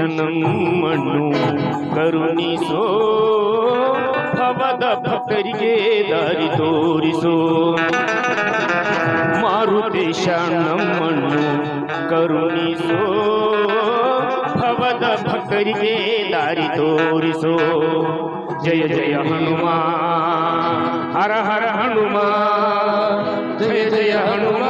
ಮಾರುತೇಶ ಕರುಣಿಸೋ ಭವದ ಭಕ್ತರಿಗೆ ದಾರಿ ತೋರಿಸೋ. ಮಾರುತೇಶ ನಮ್ಮನ್ನು ಕರುಣಿಸೋ ಭವದ ಭಕ್ತರಿಗೆ ದಾರಿ ತೋರಿಸೋ. ಜಯ ಜಯ ಹನುಮ, ಹರ ಹರ ಹನುಮ, ಜಯ ಜಯ ಹನುಮ.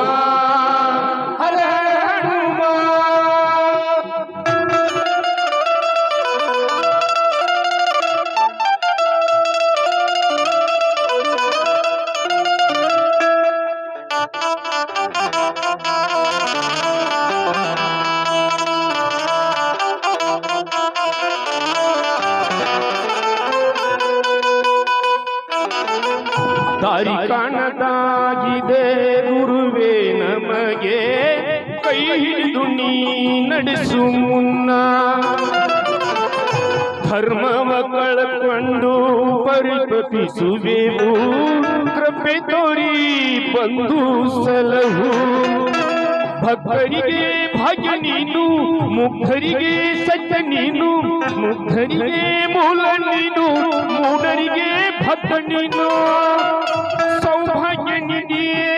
ನಡೆಸು ಮುನ್ನ ಧರ್ಮವ ಕಳಕೊಂಡು ಪರಿಪತಿಸುವೆವು ಕೃಪೆ ತೋರಿ ಬಂದು ಸಲಹು. ಭಕ್ತರಿಗೆ ಭಾಗ್ಯ ನೀನು, ಮುಗ್ಧರಿಗೆ ಸತ್ಯ ನೀನು, ಮುಗ್ಧರಿಗೆ ಮೂಲ ನೀನು, ಮೂಢರಿಗೆ ಭಕ್ತ ನೀನು. ಸೌಭಾಗ್ಯ ನಿಧಿಯೇ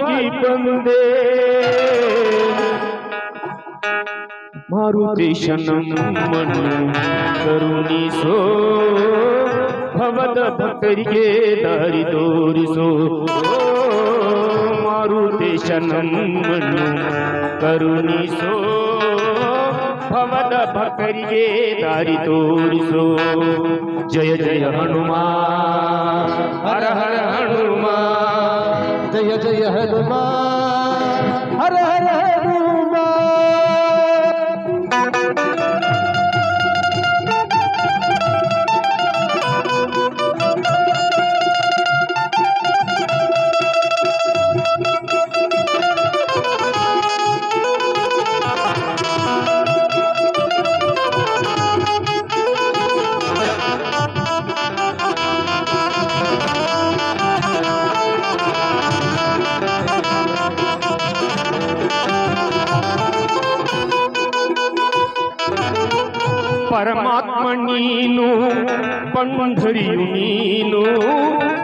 ಬರುವಾಗಿ ಬಂದೆ ಮಾರುತೇಶ ನಮ್ಮನ್ನು ಕರುಣಿಸೋ ಭವದ ಭಕ್ತರಿಗೆ ದಾರಿ ತೋರಿಸೋ ಮಾರುತೇಶ ನಮ್ಮನ್ನು ಕರುಣಿಸೋ ಭವದ ಭಕ್ತರಿಗೆ ದಾರಿ ತೋರಿಸೋ ಜಯ ಜಯ ಹನುಮ ಹರ ಹರ ಹನುಮ ಜಯ ಜಯ ಹನುಮ ಹರ ಹರ ಹನುಮ ಪರಮಾತ್ಮ ನೀನು ಪಂಢರಿಯು ನೀನು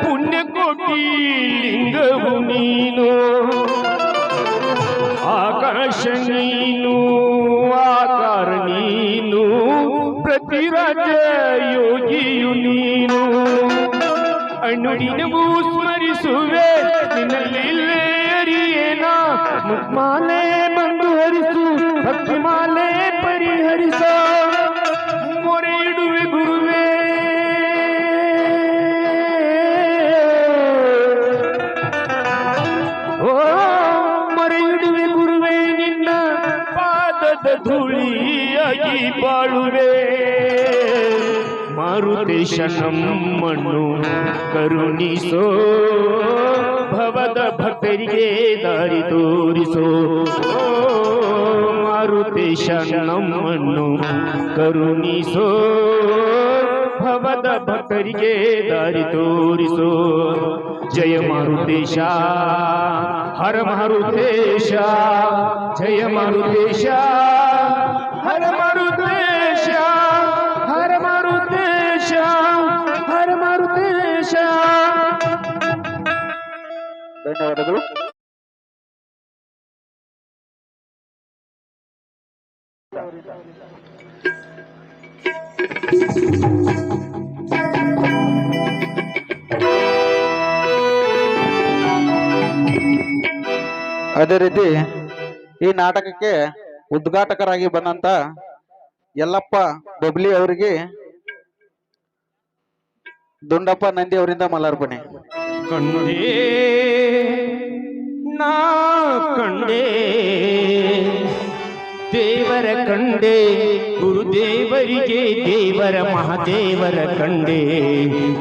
ಪುಣ್ಯಕೋಟಿ ಲಿಂಗವು ನೀನು ಆಕಾಶ ನೀನು ಆಕಾರ ನೀನು ಪ್ರತಿರಾಜ ಯೋಗಿಯು ನೀನು ಅಣ್ಣುಡಿನವು ಸ್ಮರಿಸುವೆ ನಿನ್ನಲ್ಲಿಲ್ಲೇ ಅರಿಯೇನ ಮಾರುತೇಶ ನಮ್ಮನ್ನು ಕರುಣಿಸೋ ಭವದ ಭಕ್ತರಿಗೆ ದಾರಿ ತೋರಿಸೋ ಓ, ಮಾರುತೇಶ ನಮ್ಮನ್ನು ಕರುಣಿಸೋ ಭವದ ಭಕ್ತರಿಗೆ ದಾರಿ ತೋರಿಸೋ ಜಯ ಮಾರುತೇಶ ಹರ ಮಾರುತೇಶ ಜಯ ಮಾರುತೇಶ ಧನ್ಯವಾದಗಳು. ಅದೇ ರೀತಿ ಈ ನಾಟಕಕ್ಕೆ ಉದ್ಘಾಟಕರಾಗಿ ಬಂದಂತ ಯಲ್ಲಪ್ಪ ಬಬ್ಲಿ ಅವರಿಗೆ ದುಂಡಪ್ಪ ನಂದಿ ಅವರಿಂದ ಮಲಾರ್ಪಣೆ. ಕಂಡೇ ನಾ ಕಂಡೇ ದೇವರ ಕಂಡೆ ಗುರುದೇವರಿಗೆ ದೇವರ ಮಹಾದೇವರ ಕಂಡೆ.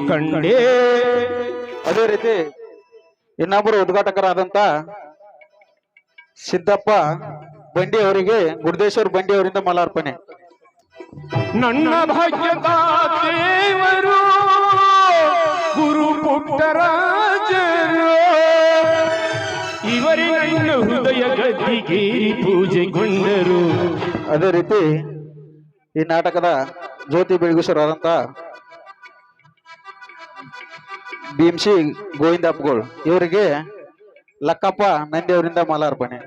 ಕಂಡೇ. ಅದೇ ರೀತಿ ಇನ್ನೊಬ್ಬರು ಉದ್ಘಾಟಕರಾದಂತ ಸಿದ್ದಪ್ಪ ಬಂಡಿ ಅವರಿಗೆ ಗುರುದೇಶ್ವರ ಬಂಡಿ ಅವರಿಂದ ಮಲಾರ್ಪಣೆ. ನನ್ನ ಭಾಗ್ಯದ ದೇವರು ಗುರು ಪುಟ್ಟರಾಜರು ಇವರೇ ನನ್ನ ಹೃದಯ ಗದ್ದಿಗೇರಿ ಪೂಜೆಗೊಂಡರು. ಅದೇ ರೀತಿ ಈ ನಾಟಕದ ಜ್ಯೋತಿ ಬೆಳಗುಸರಾದಂತ ಭೀಮ್ಸಿ ಗೋವಿಂದಪ್ಪಗಳು ಇವರಿಗೆ ಲಕ್ಕಪ್ಪ ನಂದಿ ಮಾಲಾರ್ಪಣೆ. ಮಲಾರ್ಪಣೆ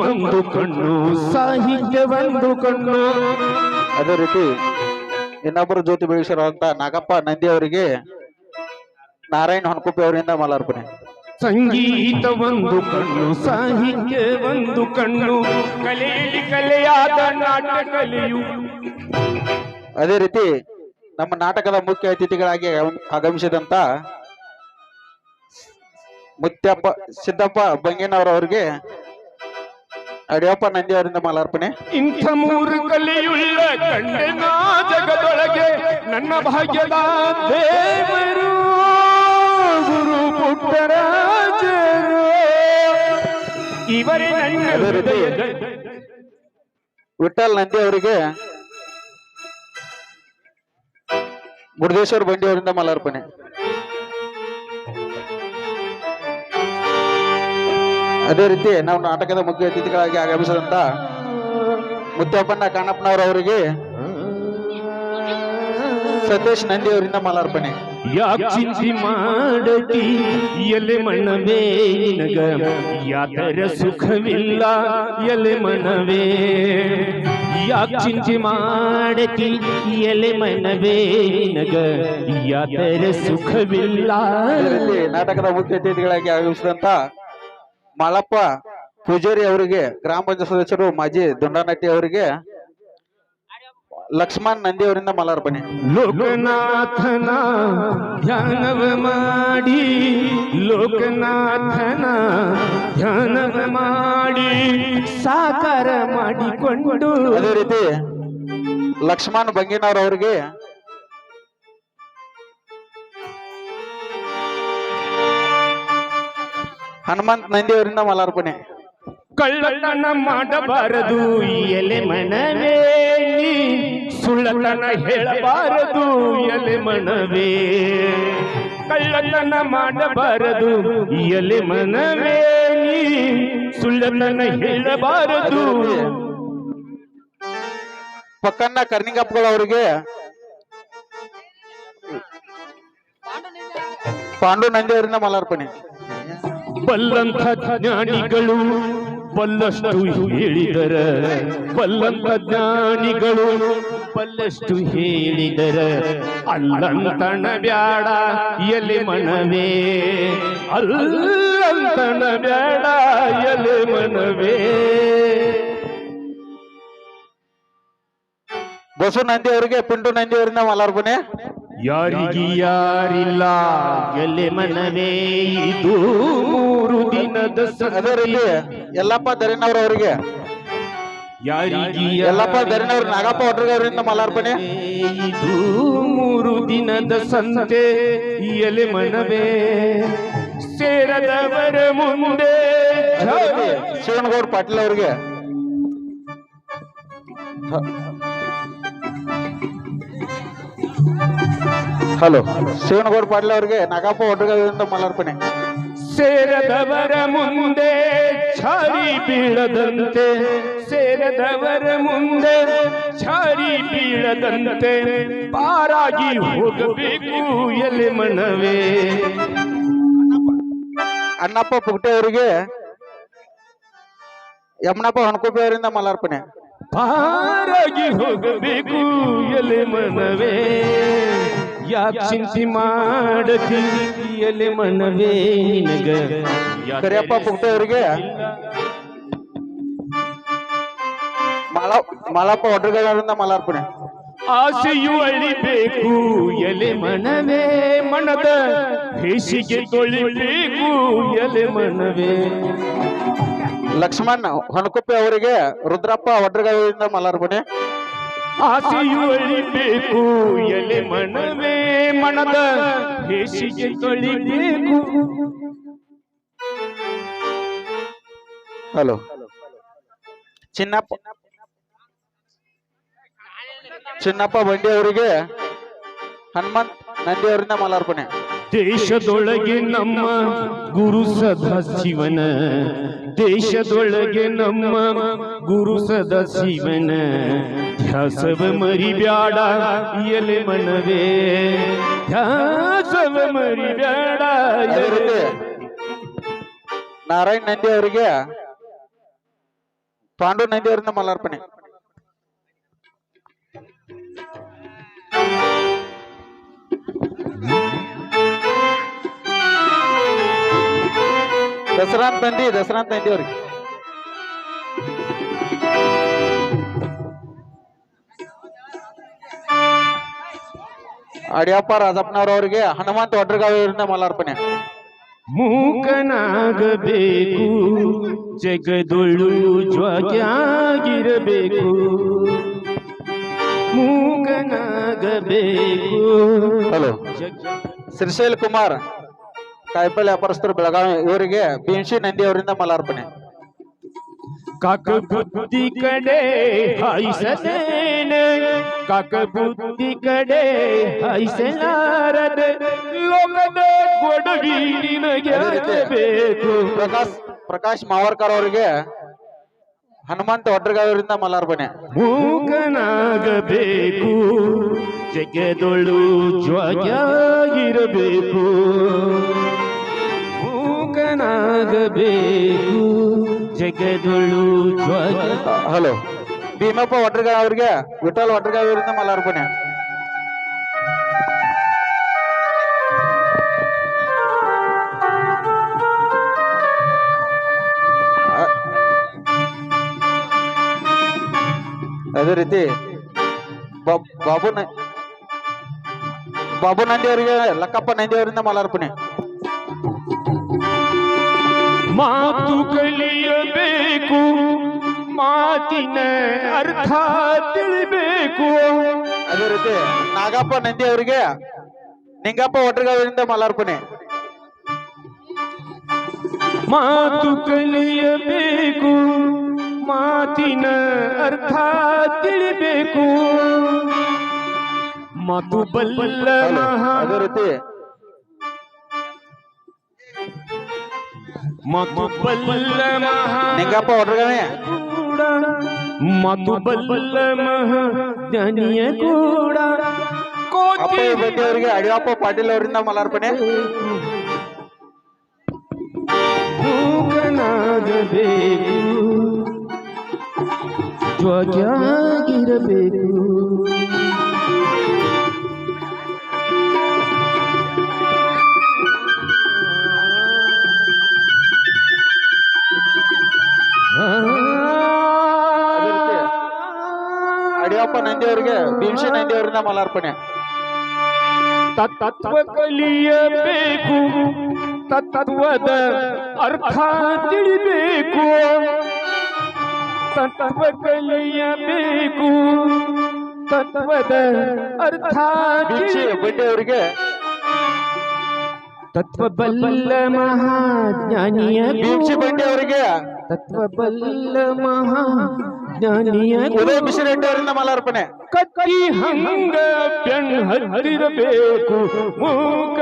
ಒಂದು ಕಣ್ಣು ಸಾಹಿತ್ಯ ಒಂದು ಕಣ್ಣು. ಅದೇ ರೀತಿ ಇನ್ನೊಬ್ಬರು ಜ್ಯೋತಿ ಬೆಳೆಸಿರುವಂತ ನಾಗಪ್ಪ ನಂದಿ ಅವರಿಗೆ ನಾರಾಯಣ ಹೊನಕುಪ್ಪಿ ಅವರಿಂದ ಮಾಲಾರ್ಪಣೆ. ಸಂಗೀತ ಒಂದು ಕಣ್ಣು ಸಾಹಿತ್ಯ ಒಂದು ಕಣ್ಣು. ಕಲೆಯಲ್ಲಿ ಕಲೆಯಾದ ನಾಟಕಲೆಯು ಅದೇ ರೀತಿ ನಮ್ಮ ನಾಟಕದ ಮುಖ್ಯ ಅತಿಥಿಗಳಾಗಿ ಆಗಮ- ಆಗಮಿಸಿದಂತ ಮುತ್ಯಪ್ಪ ಸಿದ್ದಪ್ಪ ಬಂಗೇನವರವರಿಗೆ ಅಡಿಯಪ್ಪ ನಂದಿ ಅವರಿಂದ ಮಾಲಾರ್ಪಣೆ. ಇಂಥ ಮೂರು ಕಲಿಯುಳ್ಳ ಕಂಡೆನ ಜಗದೊಳಗೆ ನನ್ನ ಭಾಗ್ಯದ ದೇವರು ಗುರು ಪುಟ್ಟರಾಜರು ಇವರೇ ನನ್ನ ಅದೇ ರೀತಿ ಹೃದಯದ ವಿಠಲ್ ನಂದಿ ಅವರಿಗೆ ಮುರುದೇಶ್ವರ ಬಂಡಿ ಅವರಿಂದ ಮಾಲಾರ್ಪಣೆ. ಅದೇ ರೀತಿ ನಾವು ನಾಟಕದ ಮುಖ್ಯ ಅತಿಥಿಗಳಾಗಿ ಆಗಮಿಸಿದಂತ ಮುತ್ತಪ್ಪಣ್ಣ ಕಾಣಪ್ಪನವರವರಿಗೆ ಸತೀಶ್ ನಂದಿ ಅವರಿಂದ ಮಾಲಾರ್ಪಣೆ. ಯಾಕ್ ಚಿಂಚಿ ಮಾಡತಿ? ಎಲೆ ಮನವೇ ನಿನಗ ಯಾತರ ಸುಖವಿಲ್ಲ ಎಲೆ ಮನವೇ ಮಾಡಿ ಮಾಡತಿ? ಎಲೆ ಮನವೇ ನಿನಗ ಯಾತರ ಸುಖವಿಲ್ಲ? ನಾಟಕದ ಮುಖ್ಯ ಅತಿಥಿಗಳಾಗಿ ಆಗಮಿಸಿದಂತ ಮಾಳಪ್ಪ ಪೂಜಾರಿ ಅವರಿಗೆ ಗ್ರಾಮ ಪಂಚಾಯತ್ ಸದಸ್ಯರು ಮಾಜಿ ದುಂಡಾನಟ್ಟಿ ಅವರಿಗೆ ಲಕ್ಷ್ಮಣ್ ನಂದಿ ಅವರಿಂದ ಮಾಲಾರ್ಪಣೆ. ಲೋಕನಾಥನ ಧ್ಯಾನವ ಮಾಡಿ ಲೋಕನಾಥನ ಧ್ಯಾನವ ಮಾಡಿ ಸಾಕಾರ ಮಾಡಿಕೊಂಡು ಅದೇ ರೀತಿ ಲಕ್ಷ್ಮಣ್ ಬಂಗಿನವ್ರ ಅವರಿಗೆ ಹನುಮಂತ್ ನಂದಿಯವರಿಂದ ಮಾಲಾರ್ಪಣೆ. ಕಳ್ಳತನ ಮಾಡಬಾರದು ಎಲೆ ಮನವೇ ಸುಳ್ಳತನ ಹೇಳಬಾರದು ಎಲೆ ಮನವೇ ಕಳ್ಳತನ ಮಾಡಬಾರದು ಎಲೆ ಮನವೇ ಸುಳ್ಳತನ ಹೇಳಬಾರದು. ಪಕ್ಕನ್ನ ಕರ್ನಿಂಗಪ್ಪಗಳು ಅವರಿಗೆ ಪಾಂಡು ನಂದಿಯವರಿಂದ ಮಾಲಾರ್ಪಣೆ. ಬಲ್ಲಂಥ ಜ್ಞಾನಿಗಳು ಬಲ್ಲಷ್ಟು ಹೇಳಿದರ. ಬಲ್ಲಂಥ ಜ್ಞಾನಿಗಳು ಬಲ್ಲಷ್ಟು ಹೇಳಿದರ. ಅಲ್ಲಂತಣ ಬ್ಯಾಡ, ಎಲೆ ಮನವೇ. ಅಲ್ಲಂತಣ ಬ್ಯಾಡ, ಎಲೆ ಮನವೇ. ಬಸು ನಂದಿ ಅವರಿಗೆ ಪಿಂಟು ನಂದಿ ಅವರಿಂದ ಮಾಲಾರ್ಪಣೆ ಯಾರಿಗಿ ಯಾರಿಲ್ಲ ಎಲೆ ಮನವೇ ಇದು? ಮೂರು ದಿನದ ಅದೇ ಎಲ್ಲಪ್ಪ ದರಿನವ್ರ ಅವರಿಗೆ. ಯಾರಿಗೆ ಎಲ್ಲಪ್ಪ ದರಿನವ್ರ ನಾಗಪ್ಪ ಒಟ್ರಿಗೆ ಮಲಾರ್ಪಣೆ. ಇದು ಮೂರು ದಿನದ ಸಂತೆ. ಎಲೆ ಮನವೇ? ಸೇರದವರ ಮುಂದೆ. ಶಿವನಗೌಡ ಪಾಟೀಲ್ ಅವ್ರಿಗೆ. ಹಲೋ. ಶಿವನಗೌಡ ಪಾಟೀಲ್ ಅವರಿಗೆ ನಾಗಪ್ಪ ಒಟ್ರಿಗರಿಂದ ಮಲಾರ್ಪಣೆ ಸೇರದವರ ಮುಂದೆ ಛಾರಿ ಬೀಳದಂತೆ. ಸೇರದವರ ಮುಂದೆ ಛಾರಿ ಬೀಳದಂತೆ. ಪಾರಾಗಿ ಹೋಗಬೇಕು ಎಲೆ ಮನವೇ. ಅಣ್ಣಪ್ಪ ಪುಗಟೆ ಅವರಿಗೆ ಯಮನಪ್ಪ ಹಣಕೋಪಿ ಅವರಿಂದ ಮಲಾರ್ಪಣೆ ಪಾರಾಗಿ ಹೋಗಬೇಕು ಎಲೆ ಮನವೇ. ಯಾಕೆ ಚಿಂತೆ ಮಾಡತಿ ಎಲೆ ಮನವೇ ನಿನಗ. ಕರಿಯಪ್ಪ ಪುಟ್ಟ ಇವ್ರಿಗೆ ಮಲಪ್ಪ ಮಾಳಪ್ಪ ಮಲಾರ್ಪಣೆ. ಆಸೆಯು ಅಳಿಬೇಕು ಎಲೆ ಮನವೇ ಮನದ. ಹೇಸಿಗೆ ತೊಳಿಬೇಕು ಎಲೆ ಮನವೇ. ಲಕ್ಷ್ಮಣ್ ಹೊಣಕುಪ್ಪೆ ಅವರಿಗೆ ರುದ್ರಪ್ಪ ಒಡ್ರಿಗದಿಂದ ಮಾಲಾರ್ಪಣೆ. ಆಸೆಯು ಅಳಿಬೇಕು ಎಲೆ ಮಣವೇ ಮನದ ಹೇಸಿಗೆ ತೊಳಿಬೇಕು. ಹಲೋ. ಚಿನ್ನಪ್ಪ. ಚಿನ್ನಪ್ಪ ಬಂಡಿ ಅವರಿಗೆ ಹನುಮಂತ್ ನಂದಿ ಅವರಿಂದ ಮಾಲಾರ್ಪಣೆ. ದೇಶದೊಳಗೆ ನಮ್ಮ ಗುರು ಸದಾಶಿವನ ದೇಶದೊಳಗೆ ನಮ್ಮ ಗುರು ಸದಾಶಿವನ ಧ್ಯಾಸವ ಮರಿ ಬ್ಯಾಡ ಎಲೆ ಮನವೇ? ಧ್ಯಾಸವ ಮರಿ ಬ್ಯಾಡ ನಾರಾಯಣ್ ನಂದಿ ಅವರಿಗೆ ಪಾಂಡು ನಂದಿ ಅವರಿಂದ ಮಲಾರ್ಪಣೆ ದಸರಾ ನಂದಿ ದಸರಾ ನಂದಿ ಅವ್ರಿಗೆ ಅಡಿಯಪ್ಪ ರಾಜಪ್ಪನವ್ರವರಿಗೆ ಹನುಮಂತ ಒಡ್ರಗಾವಿಯವರಿಂದ ಮಾಲಾರ್ಪಣೆ. ಮೂಕನಾಗಬೇಕು ಜಗದೊಳು ಜ್ವಗಿರಬೇಕು ಮೂಕನಾಗಬೇಕು ಹಲೋ. ಶ್ರೀಶೈಲ್ ಕುಮಾರ್ ಕಾಯಿಪಲ್ಲೆ ವ್ಯಾಪಾರಸ್ಥರು ಬೆಳಗಾವಿ ಇವರಿಗೆ ಶಿ ನಂದಿ ಅವರಿಂದ ಮಾಲಾರ್ಪಣೆ. ಕಾಕ ಬುದ್ಧಿ ಕಡೆ ಹೈಸನೇನ ಕಕ ಬುದ್ಧಿ ಕಡೆ ಹೈಸನಾರದ ಲೋಕದ ಕೊಡಗಿ ನಿನಗೆ ಬೇಕು ಪ್ರಕಾಶ್ ಪ್ರಕಾಶ್ ಮಾವರ್ಕರ್ ಅವರಿಗೆ ಹನುಮಂತ ಒಡ್ರಗಾವರಿಂದ ಮಾಲಾರ್ಪಣೆ. ಮೂಗನಾಗಬೇಕು ಜಗದೊಳು ಜ್ವಾಗಿರಬೇಕು ಮೂಗನಾಗಬೇಕು ಹಲೋ ಭೀಮಪ್ಪ ಒಡ್ರಗಾವಿ ಅವರಿಗೆ ವಿಠಲ್ ಒಡ್ರಗಾವಿಯವರಿಂದ ಮಾಲಾರ್ಪಣೆ ಅ- ಅದೇ ರೀತಿ ಬಾ- ಬಾಬು ನ- ಬಾಬು ನಂದಿ ಅವರಿಗೆ ಲಕ್ಕಪ್ಪ ನಂದಿ ಅವರಿಂದ ಮಾಲಾರ್ಪಣೆ ಮಾತು ಕಲಿಯಬೇಕು ಮಾತಿನ ಅರ್ಥ ತಿಳಿಬೇಕು ಅದೇ ರೀತಿ ನಾಗಪ್ಪ ನಂದಿ ಅವರಿಗೆ ನಿಂಗಪ್ಪ ಒಡ್ರಗಾವಿಯಿಂದ ಮಲಾರ್ಪಣೆ ಮಾತು ಕಲಿಯಬೇಕು ಮಾತಿನ ಅರ್ಥ ತಿಳಿಬೇಕು ಮಾತು ಬಲ್ಲ. ಅದೇ ರೀತಿ ಮಾತು ಬಲ್ಲ ನಿಂಗಪ್ಪ ಒಡ್ರಗಾವಿ ಕೂಡ. ಮಾತು ಬಲ್ಲ ಮಹಾ ಜ್ಞಾನಿಯ ಕೂಡ. ಅಪ್ಪ ಅವರಿಗೆ ಅಡಿಯಪ್ಪ ಪಾಟೀಲ್ ಅವರಿಂದ ಮಲಾರ್ಪಣೆ. ಮೂಕನಾಗಬೇಕು ಜ್ವಾಗ್ಯಾಗಿರಬೇಕು ನಂದಿ ಅವರಿಗೆ ಭೀಮಸೇನ ನಂದಿ ಅವರಿಂದ ಮಾಲಾರ್ಪಣೆ. ತತ್ವ ಕಲಿಯಬೇಕು ತತ್ವದ ಅರ್ಥ ತಿಳಿಬೇಕು. ತತ್ವ ಕಲಿಯಬೇಕು ತತ್ವದ ಅರ್ಥ ಭೀಮಸೇನ ಬಂಡೆ ಅವರಿಗೆ ತತ್ವ ಬಲ್ಲ ಮಹಾಜ್ಞಾನಿಯ ಭಿಕ್ಷಿ ಬಂಡಿ ಅವರಿಗೆ ತತ್ವ ಬಲ್ಲ ಮಹಾಜ್ಞಾನಿಯ ಉದಯ ಮಿಶ್ರ ರೆಡ್ಡಿ ಅವರಿಂದ ಮಾಲಾರ್ಪಣೆ. ಕತ್ತಿ ಹಂಗ ಬೆಣ್ ಹತ್ತಿರಬೇಕು ಮೂಕನಾಗಬೇಕು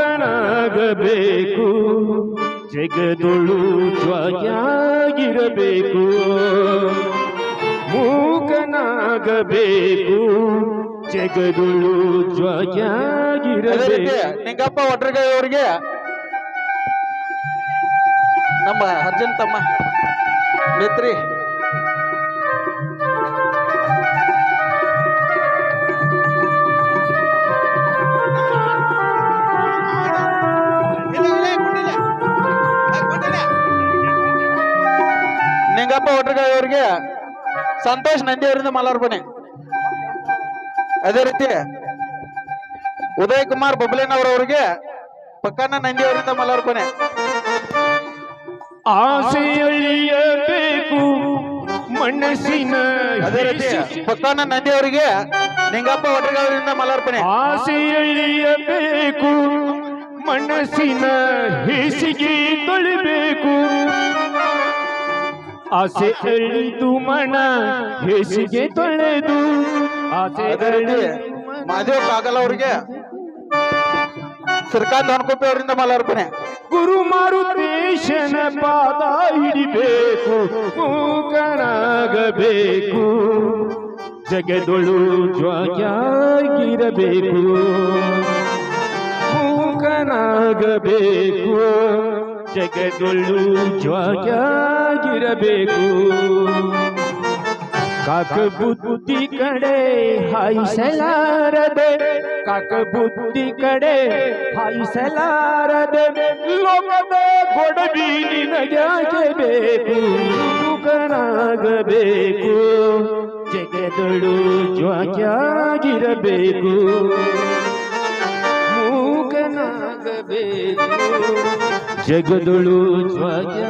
ಜಗದೊಳು ಜ್ವಾಯಾಗಿರಬೇಕು ಮೂಕನಾಗಬೇಕು ಜಗದೊಳು ಜ್ವಾಯಾಗಿರಬೇಕು ನಿಂಗಪ್ಪ ಒಟ್ರಗಾಯಿ ಅವರಿಗೆ ನಮ್ಮ ಅರ್ಜುನ್ ತಮ್ಮ ಮಿತ್ರಿ. ನಿಂಗಪ್ಪ ಒಟ್ರಗಾಯಿ ಅವರಿಗೆ ಸಂತೋಷ್ ನಂದಿ ಅವರಿಂದ ಮಾಲಾರ್ಪಣೆ. ಅದೇ ರೀತಿ ಉದಯ್ ಕುಮಾರ್ ಬಬ್ಲೇನವರವರಿಗೆ ಪಕ್ಕನ ನಂದಿ ಅವರಿಂದ ಮಲಾರ್ಪಣೆ. ಆಸೆ ಅಳಿಯಬೇಕು ಮನಸ್ಸಿನ ಅದೇ ರೀತಿ ನಂದಿ ಅವರಿಗೆ ನಿಂಗಪ್ಪ ಒಟ್ರಗ ಅವರಿಂದ ಮಲಾರ್ಪಣೆ. ಆಸೆ ಅಳಿಯಬೇಕು ಮನಸ್ಸಿನ ಹೇಸಿಗೆ ತೊಳಿಬೇಕು. ಆಸೆ ಎಳಿದು ಮನ ಹೇಸಿಗೆ ತೊಳೆದು ಆಸೆ ಮಾದೇವ್ ಕಾಗಲ್ ಅವರಿಗೆ ಶ್ರೀಕಾಂತ್ ಹೊನ್ಕೊಪ್ಪೆ ಅವರಿಂದ ಮಲಾರ್ಪಣೆ ಗುರು ಮಾರುತೇಶನ ಪಾದ ಹಿಡಿಬೇಕು ಮೂಕನಾಗಬೇಕು ಜಗದೊಳು ಜ್ವಾಯಾಗಿರಬೇಕು ಮೂಕನಾಗಬೇಕು ಜಗದೊಳು ಜ್ವಾಯಾಗಿರಬೇಕು ಕಾಕ ಬುದ್ಧಿ ಕಡೆ ಹಾಯಿಸಲಾರದೆ ಕಾಕ ಬುದ್ಧಿ ಕಡೆ ಹಾಯಿಸಲಾರದೆ ಲೋಕದ ಗೊಡವಿ ನಿನಗಾಗೆ ಬೇಕು ಮುಖನಾಗಬೇಕು ಜಗದಳು ಜ್ವಾಗ್ಯಾಗಿರಬೇಕು ಮೂಕನಾಗಬೇಕು ಜಗದಳು ಜ್ವಾಗ್ಯ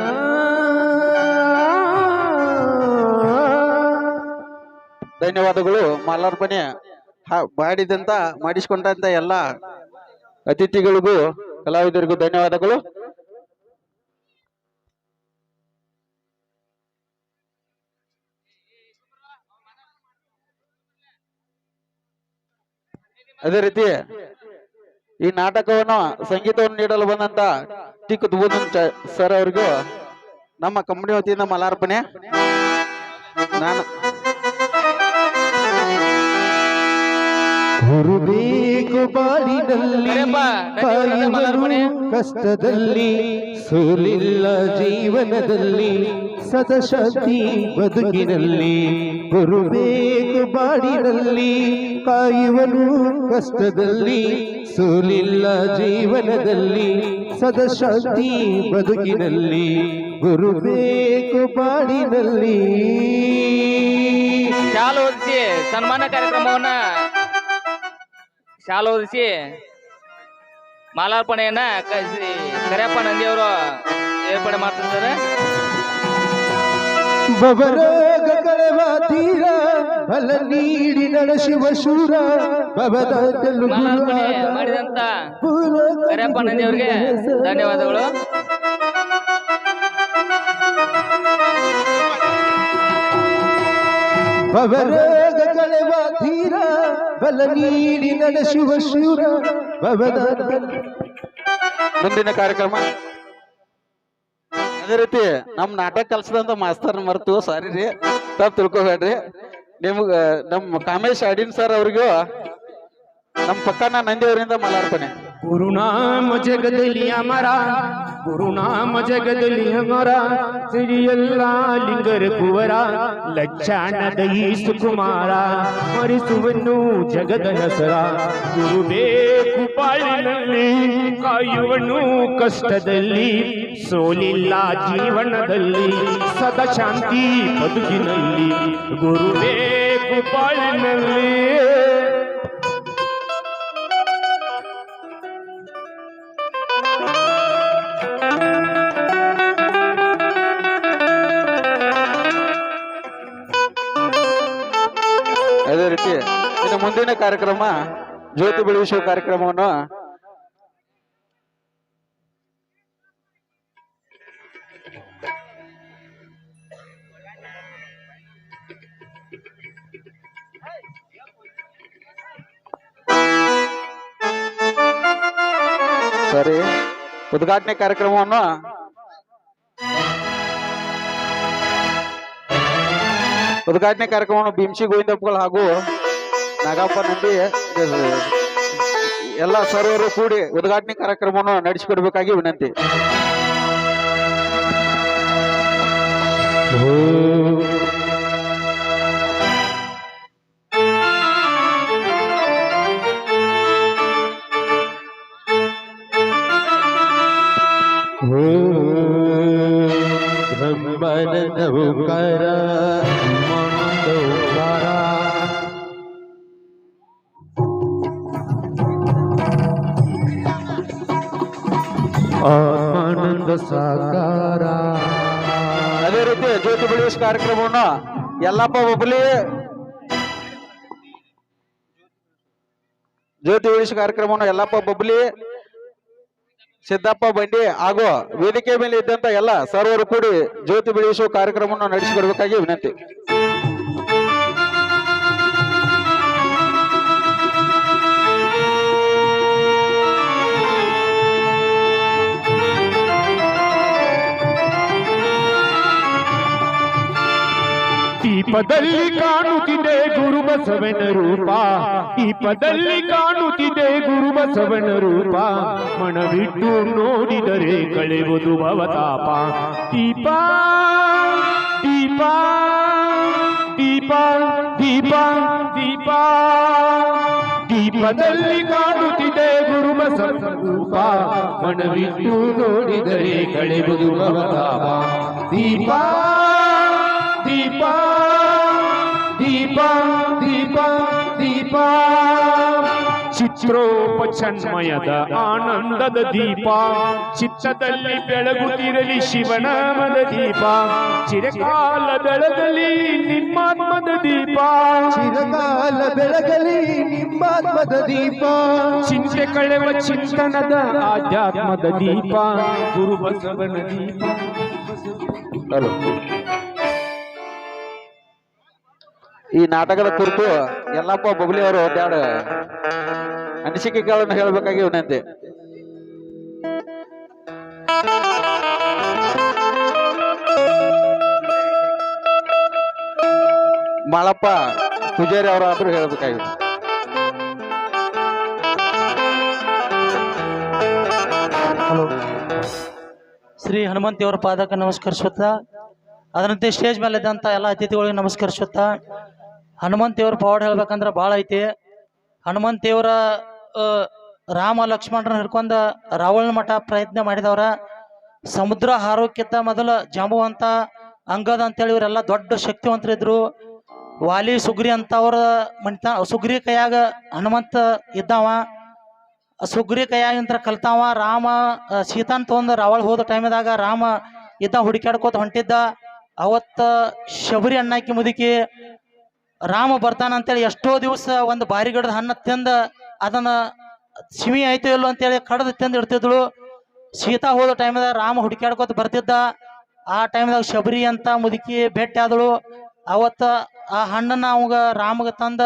ಧನ್ಯವಾದಗಳು, ಮಾಲಾರ್ಪಣೆ ಮಾಡಿದಂತ, ಮಾಡಿಸ್ಕೊಂಡಂತ ಎಲ್ಲ ಅತಿಥಿಗಳಿಗೂ, ಕಲಾವಿದರಿಗೂ ಧನ್ಯವಾದಗಳು. ಅದೇ ರೀತಿ, ಈ ನಾಟಕವನ್ನು, ಸಂಗೀತವನ್ನು ನೀಡಲು ಬಂದಂತ ಟಿ ಚ- ಸರ್ ಅವರಿಗೂ ನಮ್ಮ ಕಂಪನಿ ವತಿಯಿಂದ ಮಲಾರ್ಪಣೆ. ನಾನು ಹುರುಬೇಕು ಬಾಳಿನಲ್ಲಿ ಕಷ್ಟದಲ್ಲಿ ಸೋಲಿಲ್ಲ ಜೀವನದಲ್ಲಿ ಸದಶಕ್ತಿ ಬದುಕಿನಲ್ಲಿ ಹುರುಬೇಕು ಬಾಳಿನಲ್ಲಿ ಕಾಯುವನು ಕಷ್ಟದಲ್ಲಿ ಸೋಲಿಲ್ಲ ಜೀವನದಲ್ಲಿ ಸದಶಕ್ತಿ ಬದುಕಿನಲ್ಲಿ ಗುರುಬೇಕು ಬಾಡಿನಲ್ಲಿ ಚಾಲು ಸನ್ಮಾನ ಕಾರ್ಯಕ್ರಮವನ್ನ ಶಾಲು ಓದಿಸಿ ಮಾಲಾರ್ಪಣೆಯನ್ನ ಕಳಿಸಿ. ಶ್ರೀ ಕರಿಯಪ್ಪ ನಂದಿಯವರು ಏರ್ಪಡೆ ಮಾಡ್ತಿದ್ದಾರೆ ಬಬರೋಗ ಕಳೆವ ತೀರ ಬಲ ನೀಡಿ ನಡೆಸುವ ಶೂರ ಬಬದಲು ಮಾಡಿದಂತ ಕರಿಯಪ್ಪ ನಂದಿಯವರಿಗೆ ಧನ್ಯವಾದಗಳು. ಬಬರೋಗ ಬಲ ನೀಡಿ ನಡೆಸುವ ಶೂರ ಮುಂದಿನ ಕಾರ್ಯಕ್ರಮ. ಅದೇ ರೀತಿ ನಮ್ ನಾಟಕ ಕಲ್ಸದಂತ ಮಾಸ್ತರ್ ಮರ್ತು ಸಾರಿ ರೀ. ತಪ್ಪು ತಿಳ್ಕೊಬೇಡ್ರಿ. ನಿಮ್ಗ ನಮ್ಮ ಕಾಮೇಶ್ ಅಡಿನ್ ಸರ್ ಅವ್ರಿಗೂ ನಮ್ ಪಕ್ಕನ ನಂದಿ ಅವರಿಂದ ಮಲಾರ್ಪಣೆ ಗುರುನಾಮ ಜಗದಲ್ಲಿ ಅಮರ ಗುರುನಾಮ ಜಗದಲ್ಲಿ ಅಮರ ಸಿರಿಯಲ್ಲ ಲಿಂಗರ ಕುವರ ಲಕ್ಷಾಣದ ಈ ಸುಕುಮಾರ ಮರಿಸುವನ್ನು ಜಗದ ಹೆಸರ ಗುರು ಬೇಕು ಪಾಲಿನಲ್ಲಿ ಕಾಯುವನು ಕಷ್ಟದಲ್ಲಿ ಸೋಲಿಲ್ಲ ಜೀವನದಲ್ಲಿ ಸದಾ ಶಾಂತಿ ಬದುಕಿನಲ್ಲಿ ಗುರು ಬೇಕು ಮುಂದಿನ ಕಾರ್ಯಕ್ರಮ ಜ್ಯೋತಿ ಬೆಳೆಸುವ ಕಾರ್ಯಕ್ರಮವನ್ನು ಸರಿ ಉದ್ಘಾಟನೆ ಕಾರ್ಯಕ್ರಮವನ್ನು ಉದ್ಘಾಟನೆ ಕಾರ್ಯಕ್ರಮವನ್ನು ಭೀಮ್ಸಿ ಗೋವಿಂದಪ್ಪಗಳು ಹಾಗೂ ನಾಗಪ್ಪ ನಂಬಿ ಎಲ್ಲ ಸರ್ವರು ಕೂಡಿ ಉದ್ಘಾಟನೆ ಕಾರ್ಯಕ್ರಮವನ್ನು ನಡೆಸಿಕೊಡ್ಬೇಕಾಗಿ ವಿನಂತಿ. ಬ್ರಹ್ಮನ ನೌಕರ ಸಾಕಾರ ಅದೇ ರೀತಿ ಜ್ಯೋತಿ ಬೆಳೆಯುವ ಕಾರ್ಯಕ್ರಮವನ್ನು ಎಲ್ಲಪ್ಪ ಒಬ್ಬಲಿ ಜ್ಯೋತಿ ಉಳಿಸಿ ಕಾರ್ಯಕ್ರಮವನ್ನು ಎಲ್ಲಪ್ಪ ಬಬ್ಲಿ ಸಿದ್ದಪ್ಪ ಬಂಡಿ ಹಾಗೂ ವೇದಿಕೆ ಮೇಲೆ ಇದ್ದಂತ ಎಲ್ಲ ಸರ್ವರು ಕೂಡಿ ಜ್ಯೋತಿ ಬೆಳೆಸುವ ಕಾರ್ಯಕ್ರಮವನ್ನು ನಡೆಸಿಕೊಡಬೇಕಾಗಿ ವಿನಂತಿ. ದೀಪದಲ್ಲಿ ಕಾಣುತ್ತಿದೆ ಗುರು ಬಸವನ ರೂಪ. ಪದಲ್ಲಿ ಕಾಣುತ್ತಿದೆ ಗುರು ಬಸವನ ರೂಪ. ಮನವಿಟ್ಟು ನೋಡಿದರೆ ಕಳೆವುದು ಭವತಾಪ. ದೀಪ ದೀಪ ದೀಪ ದೀಪ ದೀಪ. ದೀಪದಲ್ಲಿ ಕಾಣುತ್ತಿದೆ ಗುರು ಬಸವನ ರೂಪ. ಮನವಿಟ್ಟು ನೋಡಿದರೆ ಕಳೆವುದು ಭವತಾಪ. ದೀಪ ದೀಪ. ದೀಪ ದೀಪ ದೀಪ. ಚಿತ್ರೋಪಚನ್ಮಯದ ಆನಂದದ ದೀಪ. ಚಿತ್ತದಲ್ಲಿ ಬೆಳಗುತ್ತಿರಲಿ ಶಿವನಾಮದ ದೀಪ. ಚಿರಕಾಲ ಬೆಳಗಲಿ ನಿಮ್ಮಾತ್ಮದ ದೀಪ. ಚಿರಕಾಲ ಬೆಳಗಲಿ ನಿಮ್ಮಾತ್ಮದ ದೀಪ. ಚಿಂತೆ ಕಳೆವ ಚಿಂತನದ ಆಧ್ಯಾತ್ಮದ ದೀಪ. ಗುರು ಬಸವನ ದೀಪ. ಈ ನಾಟಕದ ಕುರಿತು ಎಲ್ಲಪ್ಪ ಬಬ್ಲಿ ಅವರು ಒಂದೆರಡು ಅನಿಸಿಕೆಗಳನ್ನು ಹೇಳಬೇಕಾಗಿ ವಿನಂತಿ. ಮಾಳಪ್ಪ ಪೂಜಾರಿ ಅವರಾದ್ರೂ ಹೇಳ್ಬೇಕಾಗಿತ್ತು ಹಲೋ. ಶ್ರೀ ಹನುಮಂತಿಯವರ ಪಾದಕ ನಮಸ್ಕರಿಸುತ್ತಾ, ಅದರಂತೆ ಸ್ಟೇಜ್ ಮೇಲೆ ಇದ್ದಂಥ ಎಲ್ಲ ಅತಿಥಿಗಳಿಗೆ ನಮಸ್ಕರಿಸುತ್ತಾ ಹನುಮಂತಿಯವ್ರ ಪವಾಡ ಹೇಳ್ಬೇಕಂದ್ರೆ ಭಾಳ ಐತಿ. ಹನುಮಂತ ದೇವ್ರ ರಾಮ ಲಕ್ಷ್ಮಣರನ್ನ ಹಿಡ್ಕೊಂಡ ರಾವಣ ಮಠ ಪ್ರಯತ್ನ ಮಾಡಿದವ್ರ. ಸಮುದ್ರ ಹಾರೋಕ್ಕಿಂತ ಮೊದಲ ಜಾಂಬುವಂತ ಅಂಗದ ಅಂತೇಳಿ ಇವರೆಲ್ಲ ದೊಡ್ಡ ಶಕ್ತಿವಂತರಿದ್ರು. ವಾಲಿ ಸುಗ್ರಿ ಅಂತವ್ರ ಮಣಿತ ಸುಗ್ರಿ ಕೈಯಾಗ ಹನುಮಂತ ಇದ್ದಾವ. ಸುಗ್ರಿ ಕೈಯಾಗಿಂತ್ರ ಕಲ್ತಾವ. ರಾಮ ಸೀತಾನ್ ತಗೊಂಡ್ ರಾವಳ ಹೋದ ಟೈಮ್ದಾಗ ರಾಮ ಇದ್ದ ಹುಡುಕ್ಯಾಡ್ಕೋತ ಹೊಂಟಿದ್ದ. ಅವತ್ತ ಶಬರಿ ಅಣ್ಣಾಕಿ ಮುದುಕಿ ರಾಮ ಬರ್ತಾನ ಅಂತೇಳಿ ಎಷ್ಟೋ ದಿವಸ ಒಂದು ಬಾರಿ ಗಿಡದ ಹಣ್ಣ ತಂದ ಅದನ್ನ ಸಿಮಿ ಆಯ್ತು ಇಲ್ಲೋ ಅಂತೇಳಿ ಕಡದ ತಿಂದು ಇಡ್ತಿದ್ಳು. ಸೀತಾ ಹೋದ ಟೈಮ್ದಾಗ ರಾಮ ಹುಡುಕ್ಯಾಡ್ಕೋತ ಬರ್ತಿದ್ದ. ಆ ಟೈಮ್ದಾಗ ಶಬರಿ ಅಂತ ಮುದುಕಿ ಭೇಟಿ ಆದಳು. ಅವತ್ತ ಆ ಹಣ್ಣನ್ನ ಅವಾಗ ರಾಮಗ ತಂದ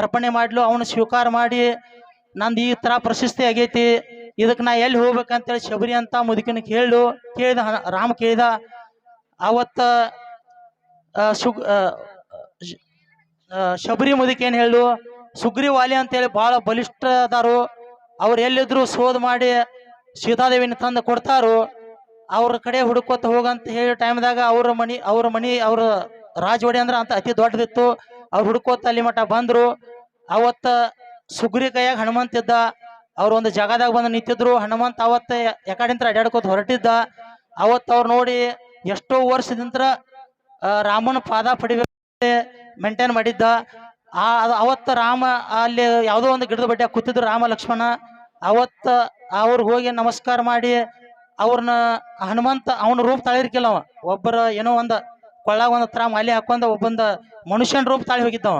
ಅರ್ಪಣೆ ಮಾಡ್ಲು. ಅವನು ಸ್ವೀಕಾರ ಮಾಡಿ ನಂದು ಈ ತರ ಪ್ರಶಸ್ತಿ ಆಗೈತಿ. ಇದಕ್ಕೆ ನಾ ಎಲ್ಲಿ ಹೋಗ್ಬೇಕಂತೇಳಿ ಶಬರಿ ಅಂತ ಮುದುಕಿನ ಕೇಳು ಕೇಳಿದ ರಾಮ ಕೇಳಿದ. ಅವತ್ತ ಸುಗ್ ಶಬರಿ ಹೇಳಲು ಏನ್ ಹೇಳು ಸುಗ್ರೀವಾಲಿ ಅಂತೇಳಿ ಬಹಳ ಬಲಿಷ್ಠ ಅದಾರು ಅವ್ರು ಎಲ್ಲಿದ್ರು ಸೋದ್ ಮಾಡಿ ಸೀತಾದೇವಿನ ತಂದು ಕೊಡ್ತಾರು. ಅವ್ರ ಕಡೆ ಹುಡುಕೋತ ಹೋಗಂತ ಹೇಳಿ ಟೈಮ್ದಾಗ ಅವ್ರ ಮನಿ ಅವ್ರ ಮನಿ ಅವ್ರ ರಾಜವಾಡಿ ಅಂದ್ರೆ ಅಂತ ಅತಿ ದೊಡ್ಡದಿತ್ತು. ಅವ್ರು ಹುಡುಕೋತ ಅಲ್ಲಿ ಮಠ ಬಂದ್ರು. ಅವತ್ತ ಸುಗ್ರಿ ಕೈಯಾಗ ಹನುಮಂತ ಇದ್ದ. ಅವ್ರ ಒಂದು ಜಾಗದಾಗ ಬಂದು ನಿಂತಿದ್ರು. ಹನುಮಂತ ಅವತ್ತ ಯಾಕಡಿಂತ ಅಡ್ಯಾಡ್ಕೋತ ಹೊರಟಿದ್ದ. ಅವತ್ತ ಅವ್ರು ನೋಡಿ ಎಷ್ಟೋ ವರ್ಷದಿಂತ್ರ ಆ, ರಾಮನ ಪಾದ ಪಡಿಬೇಕು ಮೇಂಟೈನ್ ಮಾಡಿದ್ದ. ಆ ಅವತ್ತ ರಾಮ, ಅಲ್ಲಿ ಯಾವುದೋ ಒಂದು ಗಿಡದ ಬಡ್ಡಿ ಕೂತಿದ್ರು ರಾಮ, ಲಕ್ಷ್ಮಣ. ಅವತ್ತ ಅವ್ರಿಗೆ ಹೋಗಿ ನಮಸ್ಕಾರ ಮಾಡಿ, ಅವ್ರನ್ನ ಹನುಮಂತ, ಅವನ ರೂಪ ತಾಳಿರ್ಕಿಲ್ಲ ಅವ. ಒಬ್ಬರ ಏನೋ ಒಂದ ಕೊಳ್ಳಾಗ ಒಂದ್ ತರ ಮಾಲೆ ಹಾಕೊಂಡ ಒಬ್ಬಂದ ಮನುಷ್ಯನ ರೂಪ ತಾಳಿ ಹೋಗಿದ್ದವ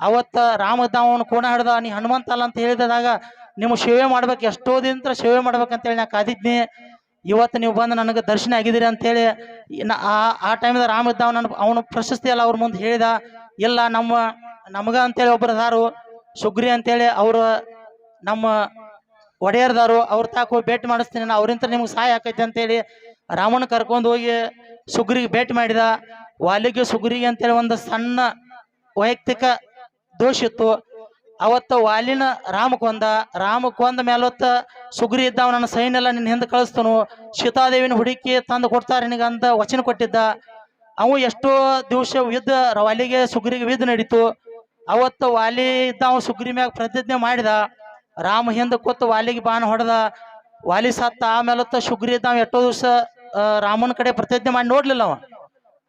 ಅವತ್ತ ರಾಮದ ಅವನು ಕೋಣ ಹಿಡ್ದ, ನೀ ಹನುಮಂತ ಅಲ್ಲ ಅಂತ ಹೇಳಿದಾಗ ನಿಮ್ಮ ಸೇವೆ ಮಾಡ್ಬೇಕು, ಎಷ್ಟೋ ದಿನ ಸೇವೆ ಮಾಡ್ಬೇಕಂತೇಳಿ ನಾ ಕಾದಿದ್ನಿ. ಇವತ್ತು ನೀವು ಬಂದು ನನಗೆ ದರ್ಶನ ಆಗಿದ್ದೀರಿ ಅಂತೇಳಿ ಆ ಆ ಟೈಮ್ದಾಗ ರಾಮ ಇದ್ದ ನನ್ನ ಅವನು ಪ್ರಶಸ್ತಿ ಎಲ್ಲ ಅವ್ರ ಮುಂದೆ ಹೇಳಿದ. ಇಲ್ಲ, ನಮ್ಮ ನಮಗ ಅಂತೇಳಿ ಒಬ್ಬರು ಅದಾರು ಸುಗ್ರಿ ಅಂತೇಳಿ ಅವರು ನಮ್ಮ ಒಡೆಯರ್ದಾರು ಅವ್ರ ತಾಕ ಭೇಟಿ ಮಾಡಿಸ್ತೀನಿ. ನಾನು ಅವ್ರಿಂತ ನಿಮ್ಗೆ ಸಹಾಯ ಆಕೈತೆ ಅಂತೇಳಿ ರಾಮನ ಕರ್ಕೊಂಡು ಹೋಗಿ ಸುಗ್ರಿಗೆ ಭೇಟಿ ಮಾಡಿದ. ವಾಲಿಗೆ ಸುಗ್ರಿಗೆ ಅಂತೇಳಿ ಒಂದು ಸಣ್ಣ ವೈಯಕ್ತಿಕ ದೋಷ ಇತ್ತು. ಅವತ್ತ ವಾಲಿನ ರಾಮ ಕೊಂದ ರಾಮ ಕೊಂದ ಮೇಲೊತ್ತ ಸುಗ್ರಿ ಇದ್ದಾವ, ನನ್ನ ಸೈನ್ಯ ಎಲ್ಲ ನಿನ್ನ ಹಿಂದೆ ಕಳಿಸ್ತನು. ಸೀತಾದೇವಿನ ಹುಡುಕಿ ತಂದು ಕೊಡ್ತಾರೆ ನಿನಗಂತ ವಚನ ಕೊಟ್ಟಿದ್ದ. ಅವು ಎಷ್ಟೋ ದಿವಸ ಯುದ್ಧ, ವಾಲಿಗೆ ಸುಗ್ರಿಗೆ ಯುದ್ಧ ನಡೀತು. ಅವತ್ತ ವಾಲಿ ಇದ್ದ ಅವ ಸುಗ್ರಿ ಮ್ಯಾಗ ಪ್ರತಿಜ್ಞೆ ಮಾಡಿದ. ರಾಮ ಹಿಂದೆ ಕೂತು ವಾಲಿಗೆ ಬಾಣ ಹೊಡೆದ. ವಾಲಿ ಸತ್ತ ಆಮೇಲೊತ್ತ ಸುಗ್ರಿ ಇದ್ದ ಅವ ಎಷ್ಟೋ ದಿವಸ ರಾಮನ ಕಡೆ ಪ್ರತಿಜ್ಞೆ ಮಾಡಿ ನೋಡ್ಲಿಲ್ಲ ಅವ.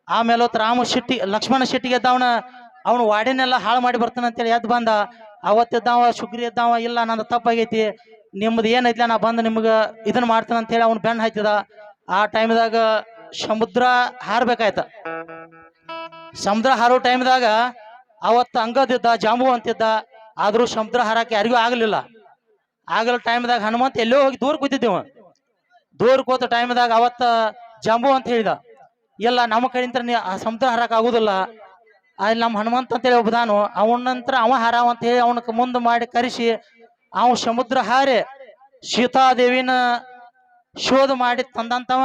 ಆಮೇಲೆ ಹೊತ್ತು ರಾಮ ಶೆಟ್ಟಿ ಲಕ್ಷ್ಮಣ ಶೆಟ್ಟಿಗೆ ಎದ್ದವನ ಅವನು ವಾಡಿನೆಲ್ಲ ಹಾಳು ಮಾಡಿ ಬರ್ತಾನಂತೇಳಿ ಎದ್ದು ಬಂದ. ಅವತ್ತಿದ್ದಾವ ಶುಗ್ರಿ ಇದ್ದಾವ ಇಲ್ಲ ನಂದು ತಪ್ಪಾಗೈತಿ, ನಿಮ್ದು ಏನೈತಿಲ್ಲ ನಾ ಬಂದು ನಿಮ್ಗೆ ಇದನ್ನ ಅಂತ ಅಂತೇಳಿ ಅವ್ನು ಬೆನ್ನ ಹಾಕಿದ ಆ ಟೈಮ್ದಾಗ ಸಮುದ್ರ ಹಾರ್ಬೇಕಾಯ್ತ. ಸಮುದ್ರ ಹಾರೋ ಟೈಮ್ದಾಗ ಅವತ್ತು ಅಂಗದಿದ್ದ, ಜಾಂಬು ಅಂತಿದ್ದ, ಆದರೂ ಸಮುದ್ರ ಹಾರಕ್ಕೆ ಯಾರಿಗೂ ಆಗಲಿಲ್ಲ. ಆಗಲ ಟೈಮ್ದಾಗ ಹನುಮಂತ ಎಲ್ಲೋ ಹೋಗಿ ದೂರ ಕೂತಿದ್ದೇವ ದೂರ ಕೂತ ಟೈಮ್ದಾಗ ಅವತ್ತ ಜಾಂಬು ಅಂತ ಹೇಳಿದ. ಇಲ್ಲ, ನಮ್ಮ ಕಡೆಯಿಂದ ಸಮುದ್ರ ಹಾರಕ್ಕೆ ಆಗುದಿಲ್ಲ. ಅಲ್ಲಿ ನಮ್ಮ ಹನುಮಂತ ಅಂತೇಳಿ ಒಬ್ಬದಾನು. ಅವನ ನಂತರ ಅವ ಹಾರಾವ ಅಂತ ಹೇಳಿ ಅವನಕ್ಕೆ ಮುಂದೆ ಮಾಡಿ ಕರೆಸಿ ಅವ ಸಮುದ್ರ ಹಾರಿ ಸೀತಾದೇವಿನ ಶೋಧ ಮಾಡಿ ತಂದಂತವ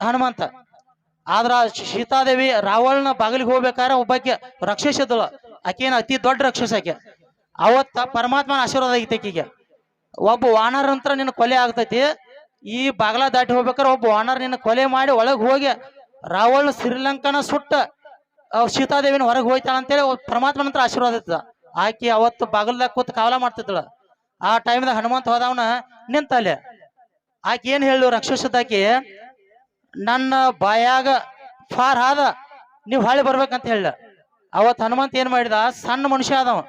ಹನುಮಂತ. ಆದ್ರ ಸೀತಾದೇವಿ ರಾವಣನ ಬಾಗಿಲಿಗೆ ಹೋಗ್ಬೇಕಾದ್ರೆ ಒಬ್ಬಾಕೆ ರಾಕ್ಷಸ ಇದ್ದಳು. ಆಕೇನ ಅತಿ ದೊಡ್ಡ ರಕ್ಷಸ ಆಕೆ. ಅವತ್ತ ಪರಮಾತ್ಮನ ಆಶೀರ್ವಾದ ಆಗೈತೆ ಆಕಿಗೆ. ಒಬ್ಬ ವಾನರ ನಂತರ ನಿನ್ನ ಕೊಲೆ ಆಗ್ತೈತಿ. ಈ ಬಾಗ್ಲ ದಾಟಿ ಹೋಗ್ಬೇಕಾದ್ರೆ ಒಬ್ಬ ವಾನರ್ ನಿನ್ನ ಕೊಲೆ ಮಾಡಿ ಒಳಗೆ ಹೋಗಿ ರಾವಣ ಶ್ರೀಲಂಕನ ಸುಟ್ಟ ಸೀತಾದೇವಿನ ಹೊರಗೆ ಹೋಯ್ತಾಳ ಅಂತೇಳಿ ಹೇಳಿ ಪರಮಾತ್ಮನ ಹತ್ರ ಆಶೀರ್ವಾದ ಇರ್ತದ ಆಕಿ ಅವತ್ತು ಬಾಗಲ್ದಾಗ ಕೂತ್ ಕಾವಲ ಮಾಡ್ತಿದ್ದಳ. ಆ ಟೈಮ್ದಾಗ ಹನುಮಂತ ಹೋದವನ ನಿಂತ ಅಲ್ಲಿ. ಆಕಿ ಏನ್ ಹೇಳು ರಾಕ್ಷಸದಾಕಿ ನನ್ನ ಬಾಯಾಗ ಫಾರ್ ಆದ ನೀವು ಹೊಳ್ಳಿ ಬರ್ಬೇಕಂತ ಹೇಳ. ಅವತ್ ಹನುಮಂತ ಏನ್ ಮಾಡಿದ, ಸಣ್ಣ ಮನುಷ್ಯ ಆದವ.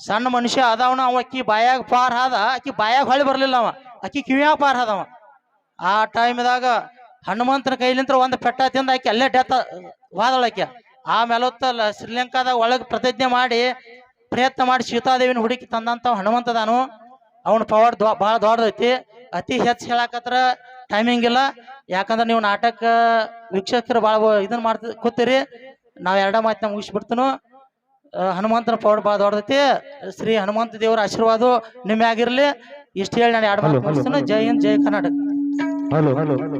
ಸಣ್ಣ ಮನುಷ್ಯ ಆದವನ ಅವ ಅಕ್ಕಿ ಬಾಯಾಗ ಪಾರ್ ಆದ ಅಕ್ಕಿ ಬಾಯಾಗ ಹೊಳ್ಳಿ ಬರ್ಲಿಲ್ಲ ಅವ. ಅಕ್ಕಿ ಕಿವಿಯಾಗ ಪಾರ್ ಆದವ ಆ ಟೈಮ್ದಾಗ ಹನುಮಂತನ ಕೈಲಿಂತ ಒಂದು ಪೆಟ್ಟ ತಿಂದ ಆಕಿ ಅಲ್ಲೇ ಡೆತ್ ವಾದಳಾಕಿ ಆಮೇಲೆ ಹೊತ್ತಲ್ಲ ಶ್ರೀಲಂಕಾದಾಗ ಒಳಗೆ ಪ್ರತಿಜ್ಞೆ ಮಾಡಿ ಪ್ರಯತ್ನ ಮಾಡಿ ಸೀತಾದೇವಿನ ಹುಡುಕಿ ತಂದಂತ ಹನುಮಂತದಾನು. ಅವನ ಪವರ್ ಭಾಳ ದೊಡ್ಡದೈತಿ. ಅತಿ ಹೆಚ್ಚು ಹೇಳಕತ್ರ ಟೈಮಿಂಗ್ ಇಲ್ಲ. ಯಾಕಂದ್ರೆ ನೀವು ನಾಟಕ ವೀಕ್ಷಕರು ಭಾಳ ಇದನ್ನ ಮಾಡ್ತ ಕೂತೀರಿ. ನಾವು ಎರಡ ಮಾತಿನ ಮುಗಿಸ್ಬಿಡ್ತೀನೋ. ಹನುಮಂತನ ಪವರ್ ಭಾಳ ದೊಡ್ಡದೈತಿ. ಶ್ರೀ ಹನುಮಂತ ದೇವರ ಆಶೀರ್ವಾದ ನಿಮ್ಮೆ ಆಗಿರ್ಲಿ ಇಷ್ಟು ಹೇಳಿ ನಾನು ಎರಡು ಮಾತು ಮುಗಿಸ್ತೀನಿ. ಜೈ ಹಿಂದ್ ಜೈ Karnataka. Hello hello hello.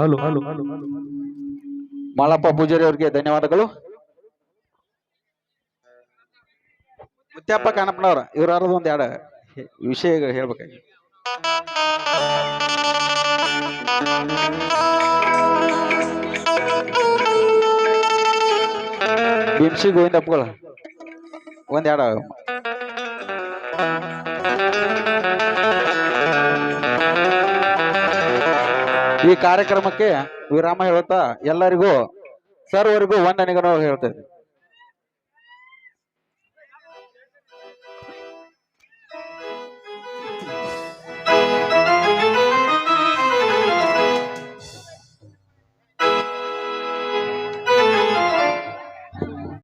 Hello hello. Malappa Pujari ಅವ್ರಿಗೆ ಧನ್ಯವಾದಗಳು. ಮುತ್ಯಪ್ಪ ಕಾಣಪ್ಪನವ್ರ ಇವ್ರಾರದು ಒಂದ್ ಎರಡು ವಿಷಯಗಳು ಹೇಳ್ಬೇಕಾಗಿ. ಬಿಂಸಿ ಗೋವಿಂದಪ್ಪಗಳು ಒಂದ್ ಎರಡು. ಈ ಕಾರ್ಯಕ್ರಮಕ್ಕೆ ವಿರಾಮ ಹೇಳುತ್ತಾ ಎಲ್ಲರಿಗೂ ಸರ್ವರಿಗೂ ವಂದನೆಗಳನ್ನು ಹೇಳ್ತೇವೆ.